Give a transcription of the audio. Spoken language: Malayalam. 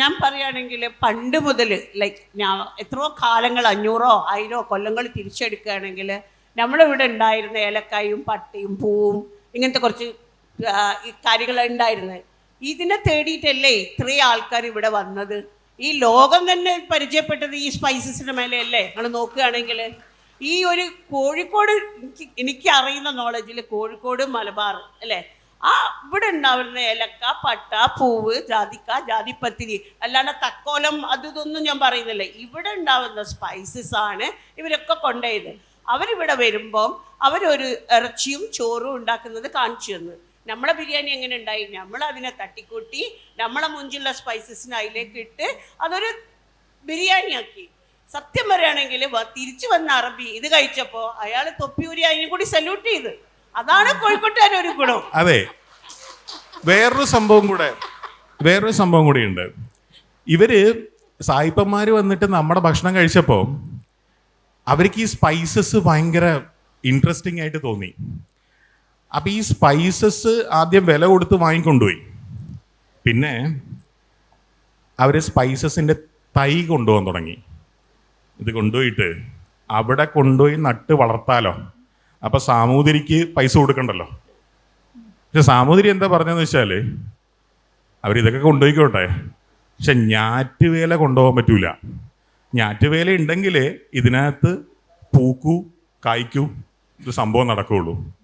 ഞാൻ പറയുകയാണെങ്കിൽ പണ്ട് മുതൽ ലൈക്ക് ഞാൻ എത്രയോ കാലങ്ങൾ അഞ്ഞൂറോ ആയിരോ കൊല്ലങ്ങൾ തിരിച്ചെടുക്കുകയാണെങ്കിൽ നമ്മളിവിടെ ഉണ്ടായിരുന്ന ഏലക്കായും പട്ടയും പൂവും ഇങ്ങനത്തെ കുറച്ച് കാര്യങ്ങൾ ഉണ്ടായിരുന്നത്. ഇതിനെ തേടിയിട്ടല്ലേ ഇത്രയും ആൾക്കാർ ഇവിടെ വന്നത്? ഈ ലോകം തന്നെ പരിചയപ്പെട്ടത് ഈ സ്പൈസസിന്റെ മേലെയല്ലേ? നിങ്ങൾ നോക്കുകയാണെങ്കിൽ ഈ ഒരു കോഴിക്കോട് എനിക്ക് എനിക്ക് അറിയുന്ന നോളജിൽ കോഴിക്കോട് മലബാർ അല്ലേ? ആ ഇവിടെ ഉണ്ടാവുന്ന ഏലക്ക പട്ട പൂവ് ജാതിക്ക ജാതിപ്പത്തിരി. അല്ലാണ്ട് തക്കോലം അത് ഇതൊന്നും ഞാൻ പറയുന്നില്ല. ഇവിടെ ഉണ്ടാവുന്ന സ്പൈസസ് ആണ് ഇവരൊക്കെ കൊണ്ടുപോയത്. അവരിവിടെ വരുമ്പം അവരൊരു ഇറച്ചിയും ചോറും ഉണ്ടാക്കുന്നത് കാണിച്ചു തന്നു. നമ്മളെ ബിരിയാണി എങ്ങനെ ഉണ്ടായി? നമ്മൾ അതിനെ തട്ടിക്കൂട്ടി നമ്മളെ മുഞ്ചുള്ള സ്പൈസസിന് അതിലേക്ക് ഇട്ട് അതൊരു ബിരിയാണിയാക്കി. സത്യം പറയുകയാണെങ്കിൽ തിരിച്ചു വന്ന അറബി ഇത് കഴിച്ചപ്പോൾ അയാൾ തൊപ്പി തൊപ്പിയൂരി അതിനും കൂടി സല്യൂട്ട് ചെയ്ത്. അതാണ് കോഴിക്കോട്ടുകാരൊരു ഗുണം. അതെ. വേറൊരു സംഭവം കൂടെ. വേറൊരു സംഭവം കൂടെ ഉണ്ട് ഇവർ സായിപ്പന്മാർ വന്നിട്ട് നമ്മുടെ ഭക്ഷണം കഴിച്ചപ്പോൾ അവർക്ക് ഈ സ്പൈസസ് ഭയങ്കര ഇൻട്രസ്റ്റിംഗ് ആയിട്ട് തോന്നി. അപ്പം ഈ സ്പൈസസ് ആദ്യം വില കൊടുത്ത് വാങ്ങിക്കൊണ്ടുപോയി. പിന്നെ അവർ സ്പൈസസിന്റെ തൈ കൊണ്ടുപോകാൻ തുടങ്ങി. ഇത് കൊണ്ടുപോയിട്ട് അവിടെ കൊണ്ടുപോയി നട്ട് വളർത്താലോ. അപ്പൊ സാമൂതിരിക്ക് പൈസ കൊടുക്കണ്ടല്ലോ. പക്ഷെ സാമൂതിരി എന്താ പറഞ്ഞതെന്ന് വെച്ചാൽ അവരിതൊക്കെ കൊണ്ടുപോയിക്കോട്ടെ. പക്ഷെ ഞാറ്റുവേല കൊണ്ടുപോകാൻ പറ്റൂല. ഞാറ്റുവേല ഉണ്ടെങ്കിൽ ഇതിനകത്ത് പൂക്കൂ കായ്ക്കൂ ഒരു സംഭവം നടക്കുകയുള്ളൂ.